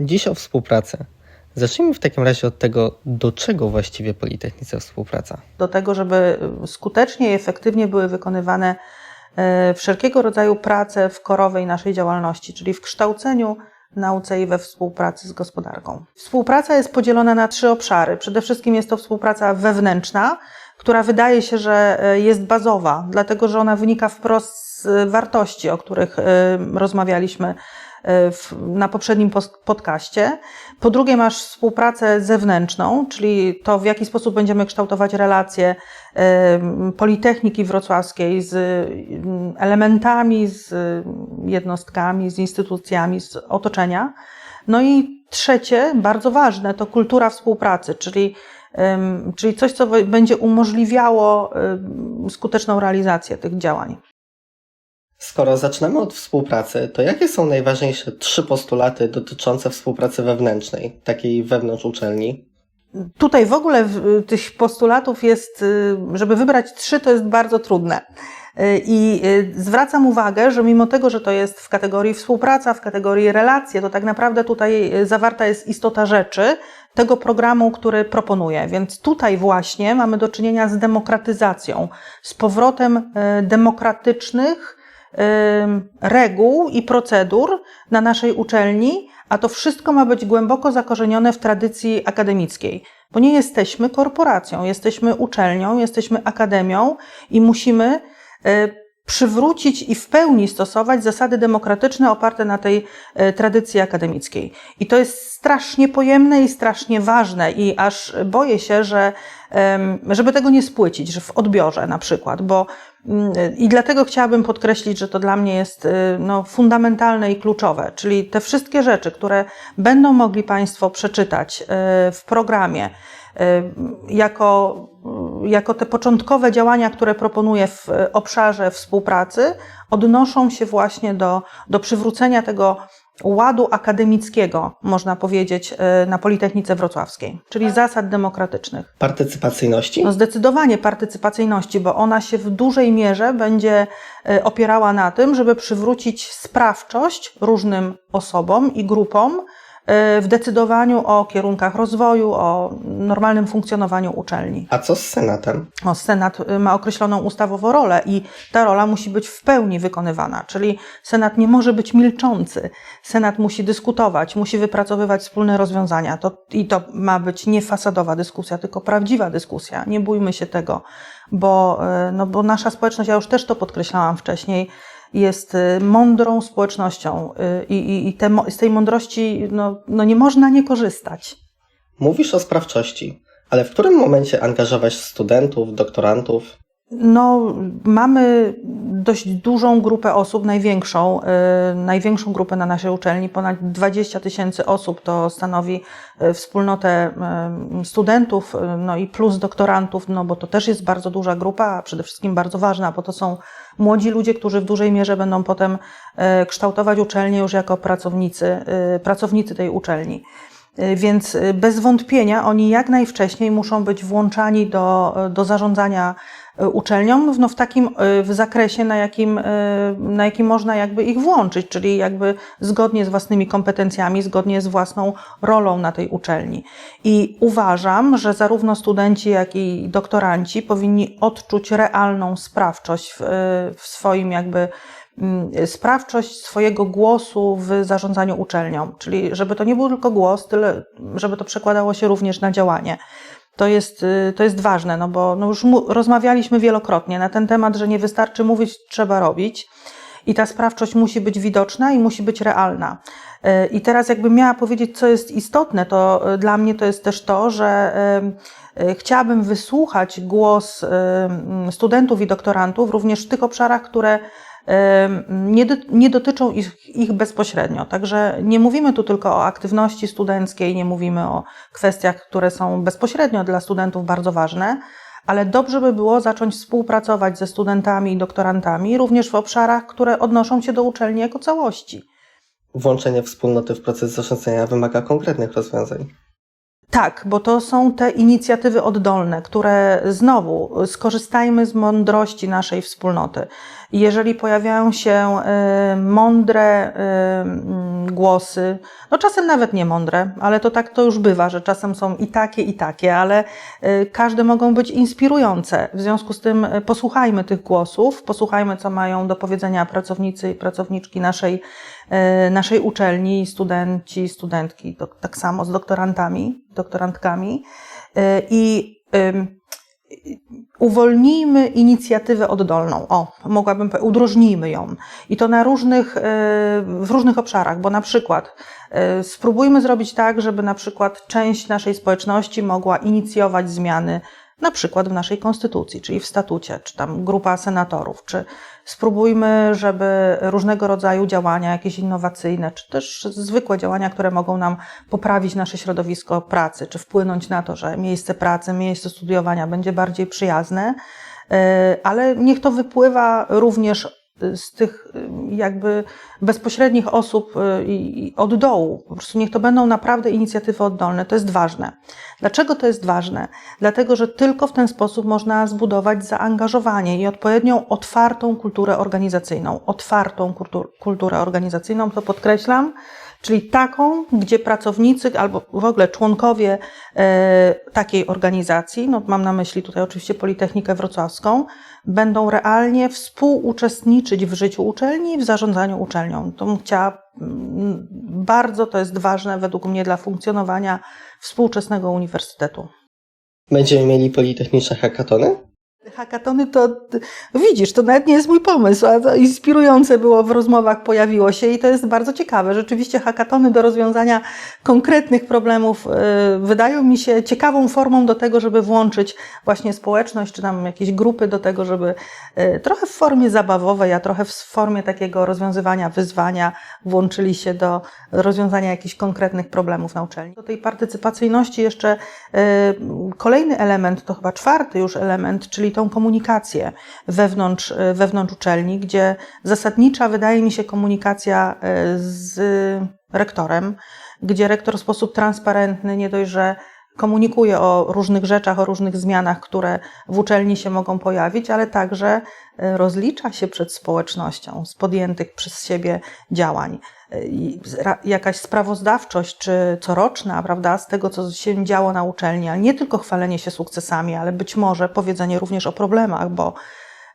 Dziś o współpracy. Zacznijmy w takim razie od tego, do czego właściwie Politechnice współpraca. do tego, żeby skutecznie i efektywnie były wykonywane e, wszelkiego rodzaju prace w korowej naszej działalności, czyli w kształceniu, nauce i we współpracy z gospodarką. Współpraca jest podzielona na trzy obszary. Przede wszystkim jest to współpraca wewnętrzna, która wydaje się, że e, jest bazowa, dlatego że ona wynika wprost z wartości, o których rozmawialiśmy w, na poprzednim podcaście. Po drugie, masz współpracę zewnętrzną, czyli to, w jaki sposób będziemy kształtować relacje em, Politechniki Wrocławskiej z em, elementami, z jednostkami, z instytucjami, z otoczenia. No i trzecie, bardzo ważne, to kultura współpracy, czyli, czyli coś, co będzie umożliwiało skuteczną realizację tych działań. Skoro zaczynamy od współpracy, to jakie są najważniejsze trzy postulaty dotyczące współpracy wewnętrznej, takiej wewnątrz uczelni? Tutaj w ogóle w- tych postulatów jest, y, żeby wybrać trzy, to jest bardzo trudne. Y, I y, zwracam uwagę, że mimo tego, że to jest w kategorii współpraca, w kategorii relacje, to tak naprawdę tutaj y, zawarta jest istota rzeczy tego programu, który proponuję. Więc tutaj właśnie mamy do czynienia z demokratyzacją, z powrotem y, demokratycznych y, reguł i procedur na naszej uczelni, a to wszystko ma być głęboko zakorzenione w tradycji akademickiej, bo nie jesteśmy korporacją, jesteśmy uczelnią, jesteśmy akademią i musimy y, przywrócić i w pełni stosować zasady demokratyczne oparte na tej e, tradycji akademickiej. I to jest strasznie pojemne i strasznie ważne i aż boję się, że żeby tego nie spłycić, że w odbiorze na przykład, bo mm, i dlatego chciałabym podkreślić, że to dla mnie jest y, no, fundamentalne i kluczowe, czyli te wszystkie rzeczy, które będą mogli Państwo przeczytać w programie, jako, y, jako te początkowe działania, które proponuję w y, obszarze współpracy, odnoszą się właśnie do, do przywrócenia tego ładu akademickiego, można powiedzieć, y, na Politechnice Wrocławskiej, czyli zasad demokratycznych. Partycypacyjności? No zdecydowanie partycypacyjności, bo ona się w dużej mierze będzie opierała na tym, żeby przywrócić sprawczość różnym osobom i grupom w decydowaniu o kierunkach rozwoju, o normalnym funkcjonowaniu uczelni. A co z Senatem? O, Senat y, ma określoną ustawowo rolę i ta rola musi być w pełni wykonywana, czyli Senat nie może być milczący. Senat musi dyskutować, musi wypracowywać wspólne rozwiązania. To, I to ma być nie fasadowa dyskusja, tylko prawdziwa dyskusja. Nie bójmy się tego, bo, y, no, bo nasza społeczność, ja już też to podkreślałam wcześniej, jest y, mądrą społecznością y, i, i, i te, z tej mądrości no, no nie można nie korzystać. Mówisz o sprawczości, ale w którym momencie angażować studentów, doktorantów? No, mamy dość dużą grupę osób, największą, y, największą grupę na naszej uczelni, ponad 20 tysięcy osób to stanowi y, wspólnotę y, studentów, y, no i plus doktorantów, no bo to też jest bardzo duża grupa, a przede wszystkim bardzo ważna, bo to są młodzi ludzie, którzy w dużej mierze będą potem y, kształtować uczelnię już jako pracownicy, y, pracownicy tej uczelni. Y, Więc y, bez wątpienia oni jak najwcześniej muszą być włączani do, do zarządzania y, uczelnią no w takim y, w zakresie, na jakim, y, na jakim można jakby ich włączyć, czyli jakby zgodnie z własnymi kompetencjami, zgodnie z własną rolą na tej uczelni. I uważam, że zarówno studenci, jak i doktoranci powinni odczuć realną sprawczość w, y, w swoim jakby sprawczość swojego głosu w zarządzaniu uczelnią, czyli żeby to nie był tylko głos, tyle żeby to przekładało się również na działanie. To jest, y, to jest ważne, no bo no już mu, rozmawialiśmy wielokrotnie na ten temat, że nie wystarczy mówić, trzeba robić. I ta sprawczość musi być widoczna i musi być realna. Y, I teraz, jakbym miała powiedzieć, co jest istotne, to y, dla mnie to jest też to, że chciałabym wysłuchać głos mm, studentów i doktorantów również w tych obszarach, które nie, do- nie dotyczą ich, ich bezpośrednio. Także nie mówimy tu tylko o aktywności studenckiej, nie mówimy o kwestiach, które są bezpośrednio dla studentów bardzo ważne, ale dobrze by było zacząć współpracować ze studentami i doktorantami również w obszarach, które odnoszą się do uczelni jako całości. Włączenie wspólnoty w proces zarządzania wymaga konkretnych rozwiązań. Tak, bo to są te inicjatywy oddolne, które znowu skorzystajmy z mądrości naszej wspólnoty. Jeżeli pojawiają się y, mądre y, głosy, no czasem nawet niemądre, ale to tak to już bywa, że czasem są i takie, i takie, ale y, każde mogą być inspirujące. W związku z tym y, posłuchajmy tych głosów, posłuchajmy, co mają do powiedzenia pracownicy i pracowniczki naszej, y, naszej uczelni, studenci, studentki, tak samo z doktorantami, doktorantkami i uwolnijmy inicjatywę oddolną. O, mogłabym powiedzieć, udrożnijmy ją. I to na różnych, e, w różnych obszarach, bo na przykład e, spróbujmy zrobić tak, żeby na przykład część naszej społeczności mogła inicjować zmiany na przykład w naszej konstytucji, czyli w statucie, czy tam grupa senatorów, czy spróbujmy, żeby różnego rodzaju działania, jakieś innowacyjne, czy też zwykłe działania, które mogą nam poprawić nasze środowisko pracy, czy wpłynąć na to, że miejsce pracy, miejsce studiowania będzie bardziej przyjazne, e, ale niech to wypływa również z tych y, jakby bezpośrednich osób y, od dołu. Po prostu niech to będą naprawdę inicjatywy oddolne. To jest ważne. Dlaczego to jest ważne? Dlatego, że tylko w ten sposób można zbudować zaangażowanie i odpowiednią otwartą kulturę organizacyjną. Otwartą kultur, kulturę organizacyjną, to podkreślam, czyli taką, gdzie pracownicy albo w ogóle członkowie e, takiej organizacji, no mam na myśli tutaj oczywiście Politechnikę Wrocławską, będą realnie współuczestniczyć w życiu uczelni i w zarządzaniu uczelnią. To bym chciała, mm, bardzo to jest ważne według mnie dla funkcjonowania współczesnego uniwersytetu. Będziemy mieli politechniczne hackatony? Hakatony to, widzisz, to nawet nie jest mój pomysł, a inspirujące było w rozmowach, pojawiło się i to jest bardzo ciekawe. Rzeczywiście hakatony do rozwiązania konkretnych problemów y, wydają mi się ciekawą formą do tego, żeby włączyć właśnie społeczność, czy tam jakieś grupy do tego, żeby y, trochę w formie zabawowej, a trochę w formie takiego rozwiązywania wyzwania włączyli się do rozwiązania jakichś konkretnych problemów na uczelni. Do tej partycypacyjności jeszcze y, kolejny element, to chyba czwarty już element, czyli tą komunikację wewnątrz, wewnątrz uczelni, gdzie zasadnicza wydaje mi się komunikacja e, z rektorem, gdzie rektor w sposób transparentny nie dość, że komunikuje o różnych rzeczach, o różnych zmianach, które w uczelni się mogą pojawić, ale także e, rozlicza się przed społecznością z podjętych przez siebie działań. E, Jakaś sprawozdawczość, czy coroczna, prawda, z tego, co się działo na uczelni, ale nie tylko chwalenie się sukcesami, ale być może powiedzenie również o problemach, bo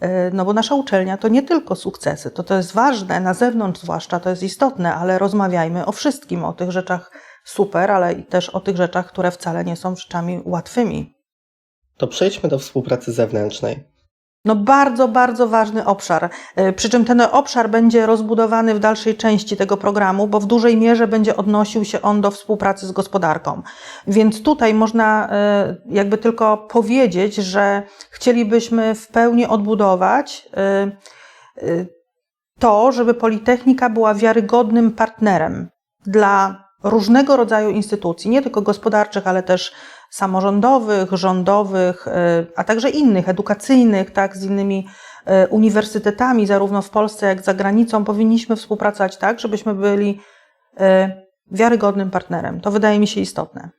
e, no bo nasza uczelnia to nie tylko sukcesy, to to jest ważne, na zewnątrz zwłaszcza to jest istotne, ale rozmawiajmy o wszystkim, o tych rzeczach super, ale i też o tych rzeczach, które wcale nie są rzeczami łatwymi. To przejdźmy do współpracy zewnętrznej. No bardzo, bardzo ważny obszar. E, Przy czym ten obszar będzie rozbudowany w dalszej części tego programu, bo w dużej mierze będzie odnosił się on do współpracy z gospodarką. Więc tutaj można e, jakby tylko powiedzieć, że chcielibyśmy w pełni odbudować e, to, żeby Politechnika była wiarygodnym partnerem dla różnego rodzaju instytucji, nie tylko gospodarczych, ale też samorządowych, rządowych, e, a także innych, edukacyjnych, tak, z innymi e, uniwersytetami, zarówno w Polsce, jak i za granicą. Powinniśmy współpracować tak, żebyśmy byli e, wiarygodnym partnerem. To wydaje mi się istotne.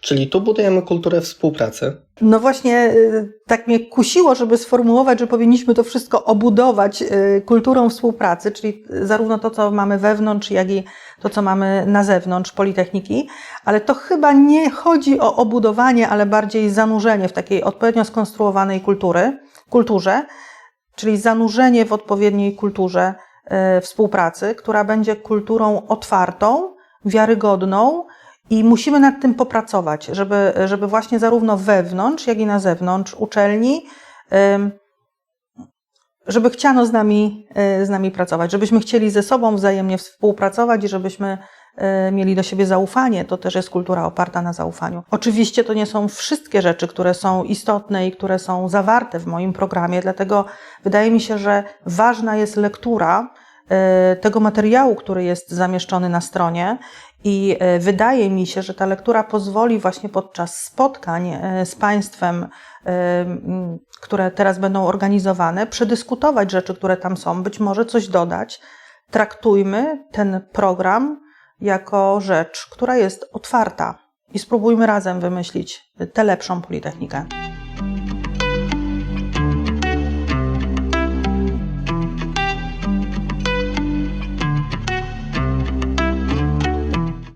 Czyli tu budujemy kulturę współpracy. No właśnie, y, tak mnie kusiło, żeby sformułować, że powinniśmy to wszystko obudować y, kulturą współpracy, czyli zarówno to, co mamy wewnątrz, jak i to, co mamy na zewnątrz Politechniki, ale to chyba nie chodzi o obudowanie, ale bardziej zanurzenie w takiej odpowiednio skonstruowanej kultury, kulturze, czyli zanurzenie w odpowiedniej kulturze y, współpracy, która będzie kulturą otwartą, wiarygodną, i musimy nad tym popracować, żeby, żeby właśnie zarówno wewnątrz, jak i na zewnątrz uczelni, żeby chciano z nami, y, z nami pracować, żebyśmy chcieli ze sobą wzajemnie współpracować i żebyśmy y, mieli do siebie zaufanie. To też jest kultura oparta na zaufaniu. Oczywiście to nie są wszystkie rzeczy, które są istotne i które są zawarte w moim programie, dlatego wydaje mi się, że ważna jest lektura tego materiału, który jest zamieszczony na stronie i e, wydaje mi się, że ta lektura pozwoli właśnie podczas spotkań e, z Państwem, które teraz będą organizowane, przedyskutować rzeczy, które tam są, być może coś dodać. Traktujmy ten program jako rzecz, która jest otwarta i spróbujmy razem wymyślić tę lepszą Politechnikę.